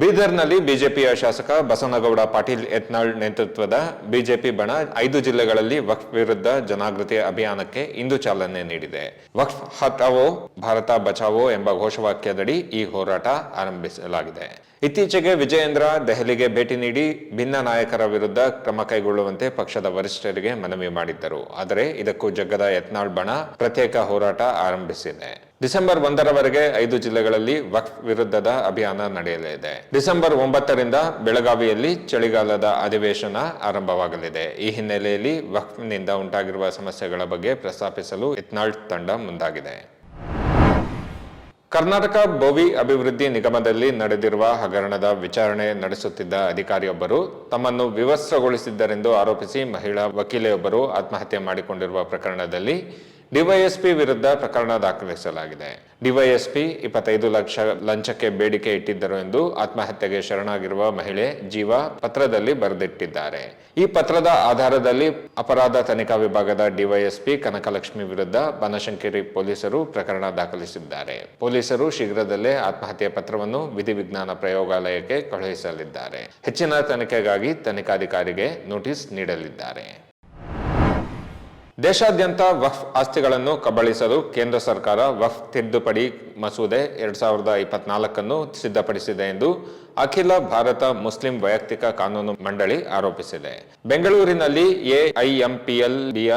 ಬೀದರ್ನಲ್ಲಿ ಬಿಜೆಪಿಯ ಶಾಸಕ ಬಸನಗೌಡ ಪಾಟೀಲ್ ಯತ್ನಾಳ್ ನೇತೃತ್ವದ ಬಿಜೆಪಿ ಬಣ ಐದು ಜಿಲ್ಲೆಗಳಲ್ಲಿ ವಕ್ಫ್ ವಿರುದ್ಧ ಜನಾಗೃತಿ ಅಭಿಯಾನಕ್ಕೆ ಇಂದು ಚಾಲನೆ ನೀಡಿದೆ. ವಕ್ಫ್ ಹತವೋ ಭಾರತ ಬಚಾವೋ ಎಂಬ ಘೋಷವಾಕ್ಯದಡಿ ಈ ಹೋರಾಟ ಆರಂಭಿಸಲಾಗಿದೆ. ಇತ್ತೀಚೆಗೆ ವಿಜಯೇಂದ್ರ ದೆಹಲಿಗೆ ಭೇಟಿ ನೀಡಿ ಭಿನ್ನ ನಾಯಕರ ವಿರುದ್ಧ ಕ್ರಮ ಕೈಗೊಳ್ಳುವಂತೆ ಪಕ್ಷದ ವರಿಷ್ಠರಿಗೆ ಮನವಿ ಮಾಡಿದ್ದರು. ಆದರೆ ಇದಕ್ಕೂ ಜಗ್ಗದ ಯತ್ನಾಳ್ ಬಣ ಪ್ರತ್ಯೇಕ ಹೋರಾಟ ಆರಂಭಿಸಿದೆ. ಡಿಸೆಂಬರ್ ಒಂದರವರೆಗೆ ಐದು ಜಿಲ್ಲೆಗಳಲ್ಲಿ ವಕ್ ವಿರುದ್ಧದ ಅಭಿಯಾನ ನಡೆಯಲಿದೆ. ಡಿಸೆಂಬರ್ ಒಂಬತ್ತರಿಂದ ಬೆಳಗಾವಿಯಲ್ಲಿ ಚಳಿಗಾಲದ ಅಧಿವೇಶನ ಆರಂಭವಾಗಲಿದೆ. ಈ ಹಿನ್ನೆಲೆಯಲ್ಲಿ ವಕ್ಫ್ನಿಂದ ಉಂಟಾಗಿರುವ ಸಮಸ್ಯೆಗಳ ಬಗ್ಗೆ ಪ್ರಸ್ತಾಪಿಸಲು ಇತ್ನಾಲ್ಟ್ ತಂಡ ಮುಂದಾಗಿದೆ. ಕರ್ನಾಟಕ ಭೋವಿ ಅಭಿವೃದ್ಧಿ ನಿಗಮದಲ್ಲಿ ನಡೆದಿರುವ ಹಗರಣದ ವಿಚಾರಣೆ ನಡೆಸುತ್ತಿದ್ದ ಅಧಿಕಾರಿಯೊಬ್ಬರು ತಮ್ಮನ್ನು ವಿವಸ್ತ್ರಗೊಳಿಸಿದ್ದರೆಂದು ಆರೋಪಿಸಿ ಮಹಿಳಾ ವಕೀಲೆಯೊಬ್ಬರು ಆತ್ಮಹತ್ಯೆ ಮಾಡಿಕೊಂಡಿರುವ ಪ್ರಕರಣದಲ್ಲಿ ಡಿವೈಎಸ್ಪಿ ವಿರುದ್ಧ ಪ್ರಕರಣ ದಾಖಲಿಸಲಾಗಿದೆ. ಡಿವೈಎಸ್ಪಿ ಇಪ್ಪತ್ತೈದು ಲಕ್ಷ ಲಂಚಕ್ಕೆ ಬೇಡಿಕೆ ಇಟ್ಟಿದ್ದರು ಎಂದು ಆತ್ಮಹತ್ಯೆಗೆ ಶರಣಾಗಿರುವ ಮಹಿಳೆ ಜೀವ ಪತ್ರದಲ್ಲಿ ಬರೆದಿಟ್ಟಿದ್ದಾರೆ. ಈ ಪತ್ರದ ಆಧಾರದಲ್ಲಿ ಅಪರಾಧ ತನಿಖಾ ವಿಭಾಗದ ಡಿವೈಎಸ್ಪಿ ಕನಕಲಕ್ಷ್ಮಿ ವಿರುದ್ಧ ಬನಶಂಕೇರಿ ಪೊಲೀಸರು ಪ್ರಕರಣ ದಾಖಲಿಸಿದ್ದಾರೆ. ಪೊಲೀಸರು ಶೀಘ್ರದಲ್ಲೇ ಆತ್ಮಹತ್ಯೆ ಪತ್ರವನ್ನು ವಿಧಿವಿಜ್ಞಾನ ಪ್ರಯೋಗಾಲಯಕ್ಕೆ ಕಳುಹಿಸಲಿದ್ದಾರೆ. ಹೆಚ್ಚಿನ ತನಿಖೆಗಾಗಿ ತನಿಖಾಧಿಕಾರಿಗೆ ನೋಟಿಸ್ ನೀಡಲಿದ್ದಾರೆ. ದೇಶಾದ್ಯಂತ ವಕ್ಫ್ ಆಸ್ತಿಗಳನ್ನು ಕಬಳಿಸಲು ಕೇಂದ್ರ ಸರ್ಕಾರ ವಕ್ಫ್ ತಿದ್ದುಪಡಿ ಮಸೂದೆ ಎರಡ್ ಸಾವಿರದ ಇಪ್ಪತ್ನಾಲ್ಕನ್ನು ಸಿದ್ಧಪಡಿಸಿದೆ ಎಂದು ಅಖಿಲ ಭಾರತ ಮುಸ್ಲಿಂ ವೈಯಕ್ತಿಕ ಕಾನೂನು ಮಂಡಳಿ ಆರೋಪಿಸಿದೆ. ಬೆಂಗಳೂರಿನಲ್ಲಿ ಎಐಎಂಪಿಎಲ್ಬಿಯ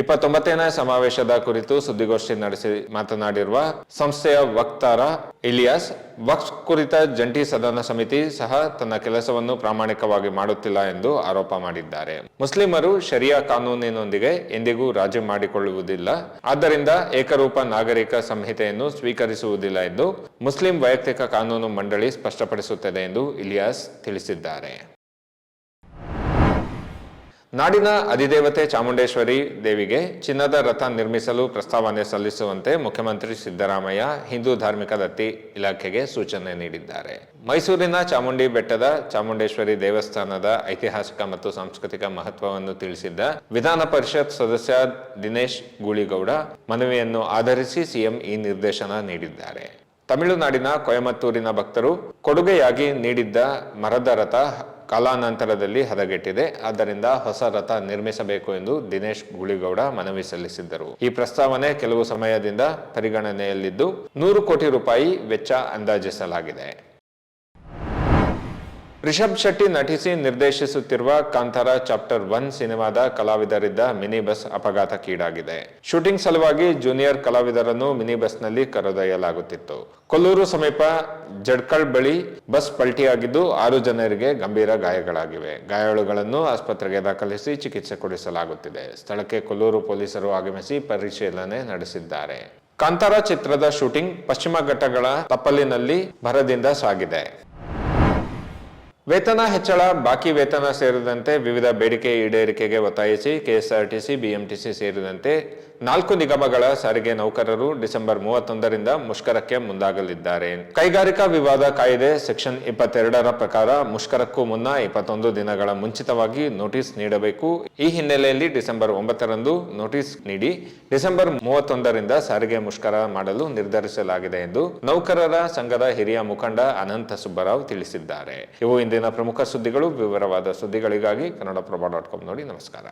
ಇಪ್ಪತ್ತೊಂಬತ್ತನೇ ಸಮಾವೇಶದ ಕುರಿತು ಸುದ್ದಿಗೋಷ್ಠಿ ನಡೆಸಿ ಮಾತನಾಡಿರುವ ಸಂಸ್ಥೆಯ ವಕ್ತಾರ ಇಲಿಯಾಸ್, ವಕ್ಸ್ ಕುರಿತ ಜಂಟಿ ಸದನ ಸಮಿತಿ ಸಹ ತನ್ನ ಕೆಲಸವನ್ನು ಪ್ರಾಮಾಣಿಕವಾಗಿ ಮಾಡುತ್ತಿಲ್ಲ ಎಂದು ಆರೋಪ ಮಾಡಿದ್ದಾರೆ. ಮುಸ್ಲಿಮರು ಶರಿಯಾ ಕಾನೂನಿನೊಂದಿಗೆ ಎಂದಿಗೂ ರಾಜಿ ಮಾಡಿಕೊಳ್ಳುವುದಿಲ್ಲ. ಆದ್ದರಿಂದ ಏಕರೂಪ ನಾಗರಿಕ ಸಂಹಿತೆಯನ್ನು ಸ್ವೀಕರಿಸುವುದಿಲ್ಲ ಎಂದು ಮುಸ್ಲಿಂ ವೈಯಕ್ತಿಕ ಕಾನೂನು ಮಂಡಳಿ ಸ್ಪಷ್ಟಪಡಿಸುತ್ತದೆ ಎಂದು ಇಲಿಯಾಸ್ ತಿಳಿಸಿದ್ದಾರೆ. ನಾಡಿನ ಅಧಿದೇವತೆ ಚಾಮುಂಡೇಶ್ವರಿ ದೇವಿಗೆ ಚಿನ್ನದ ರಥ ನಿರ್ಮಿಸಲು ಪ್ರಸ್ತಾವನೆ ಸಲ್ಲಿಸುವಂತೆ ಮುಖ್ಯಮಂತ್ರಿ ಸಿದ್ದರಾಮಯ್ಯ ಹಿಂದೂ ಧಾರ್ಮಿಕ ದತ್ತಿ ಇಲಾಖೆಗೆ ಸೂಚನೆ ನೀಡಿದ್ದಾರೆ. ಮೈಸೂರಿನ ಚಾಮುಂಡಿ ಬೆಟ್ಟದ ಚಾಮುಂಡೇಶ್ವರಿ ದೇವಸ್ಥಾನದ ಐತಿಹಾಸಿಕ ಮತ್ತು ಸಾಂಸ್ಕೃತಿಕ ಮಹತ್ವವನ್ನು ತಿಳಿಸಿದ್ದ ವಿಧಾನ ಪರಿಷತ್ ಸದಸ್ಯ ದಿನೇಶ್ ಗೂಳಿಗೌಡ ಮನವಿಯನ್ನು ಆಧರಿಸಿ ಸಿಎಂ ಈ ನಿರ್ದೇಶನ ನೀಡಿದ್ದಾರೆ. ತಮಿಳುನಾಡಿನ ಕೊಯಮತ್ತೂರಿನ ಭಕ್ತರು ಕೊಡುಗೆಯಾಗಿ ನೀಡಿದ್ದ ಮರದ ರಥ ಕಾಲಾನಂತರದಲ್ಲಿ ಹದಗೆಟ್ಟಿದೆ. ಆದ್ದರಿಂದ ಹೊಸ ರಥ ನಿರ್ಮಿಸಬೇಕು ಎಂದು ದಿನೇಶ್ ಗುಳಿಗೌಡ ಮನವಿ ಸಲ್ಲಿಸಿದ್ದರು. ಈ ಪ್ರಸ್ತಾವನೆ ಕೆಲವು ಸಮಯದಿಂದ ಪರಿಗಣನೆಯಲ್ಲಿದ್ದು ನೂರು ಕೋಟಿ ರೂಪಾಯಿ ವೆಚ್ಚ ಅಂದಾಜಿಸಲಾಗಿದೆ. ರಿಷಬ್ ಶೆಟ್ಟಿ ನಟಿಸಿ ನಿರ್ದೇಶಿಸುತ್ತಿರುವ ಕಾಂತಾರ ಚಾಪ್ಟರ್ ಒನ್ ಸಿನಿಮಾದ ಕಲಾವಿದರಿದ್ದ ಮಿನಿ ಬಸ್ ಅಪಘಾತಕ್ಕೀಡಾಗಿದೆ. ಶೂಟಿಂಗ್ ಸಲುವಾಗಿ ಜೂನಿಯರ್ ಕಲಾವಿದರನ್ನು ಮಿನಿ ಬಸ್ನಲ್ಲಿ ಕರೆದೊಯ್ಯಲಾಗುತ್ತಿತ್ತು. ಕೊಲ್ಲೂರು ಸಮೀಪ ಜಡ್ಕಳ್ ಬಳಿ ಬಸ್ ಪಲ್ಟಿಯಾಗಿದ್ದು ಆರು ಜನರಿಗೆ ಗಂಭೀರ ಗಾಯಗಳಾಗಿವೆ. ಗಾಯಾಳುಗಳನ್ನು ಆಸ್ಪತ್ರೆಗೆ ದಾಖಲಿಸಿ ಚಿಕಿತ್ಸೆ ಕೊಡಿಸಲಾಗುತ್ತಿದೆ. ಸ್ಥಳಕ್ಕೆ ಕೊಲ್ಲೂರು ಪೊಲೀಸರು ಆಗಮಿಸಿ ಪರಿಶೀಲನೆ ನಡೆಸಿದ್ದಾರೆ. ಕಾಂತಾರ ಚಿತ್ರದ ಶೂಟಿಂಗ್ ಪಶ್ಚಿಮ ಘಟ್ಟಗಳ ತಪ್ಪಲಿನಲ್ಲಿ ಭರದಿಂದ ಸಾಗಿದೆ. ವೇತನ ಹೆಚ್ಚಳ ಬಾಕಿ ವೇತನ ಸೇರಿದಂತೆ ವಿವಿಧ ಬೇಡಿಕೆ ಈಡೇರಿಕೆಗೆ ಒತ್ತಾಯಿಸಿ ಕೆಎಸ್ಆರ್ಟಿಸಿ ಬಿಎಂಟಿಸಿ ಸೇರಿದಂತೆ ನಾಲ್ಕು ನಿಗಮಗಳ ಸಾರಿಗೆ ನೌಕರರು ಡಿಸೆಂಬರ್ ಮೂವತ್ತೊಂದರಿಂದ ಮುಷ್ಕರಕ್ಕೆ ಮುಂದಾಗಲಿದ್ದಾರೆ. ಕೈಗಾರಿಕಾ ವಿವಾದ ಕಾಯ್ದೆ ಸೆಕ್ಷನ್ ಇಪ್ಪತ್ತೆರಡರ ಪ್ರಕಾರ ಮುಷ್ಕರಕ್ಕೂ ಮುನ್ನ ಇಪ್ಪತ್ತೊಂದು ದಿನಗಳ ಮುಂಚಿತವಾಗಿ ನೋಟಿಸ್ ನೀಡಬೇಕು. ಈ ಹಿನ್ನೆಲೆಯಲ್ಲಿ ಡಿಸೆಂಬರ್ ಒಂಬತ್ತರಂದು ನೋಟಿಸ್ ನೀಡಿ ಡಿಸೆಂಬರ್ ಮೂವತ್ತೊಂದರಿಂದ ಸಾರಿಗೆ ಮುಷ್ಕರ ಮಾಡಲು ನಿರ್ಧರಿಸಲಾಗಿದೆ ಎಂದು ನೌಕರರ ಸಂಘದ ಹಿರಿಯ ಮುಖಂಡ ಅನಂತ ಸುಬ್ಬರಾವ್ ತಿಳಿಸಿದ್ದಾರೆ. ಇವು ಇಂದಿನ ಪ್ರಮುಖ ಸುದ್ದಿಗಳು. ವಿವರವಾದ ಸುದ್ದಿಗಳಿಗಾಗಿ ಕನ್ನಡಪ್ರಭ ಡಾಟ್ ಕಾಮ್ ನೋಡಿ ನಮಸ್ಕಾರ.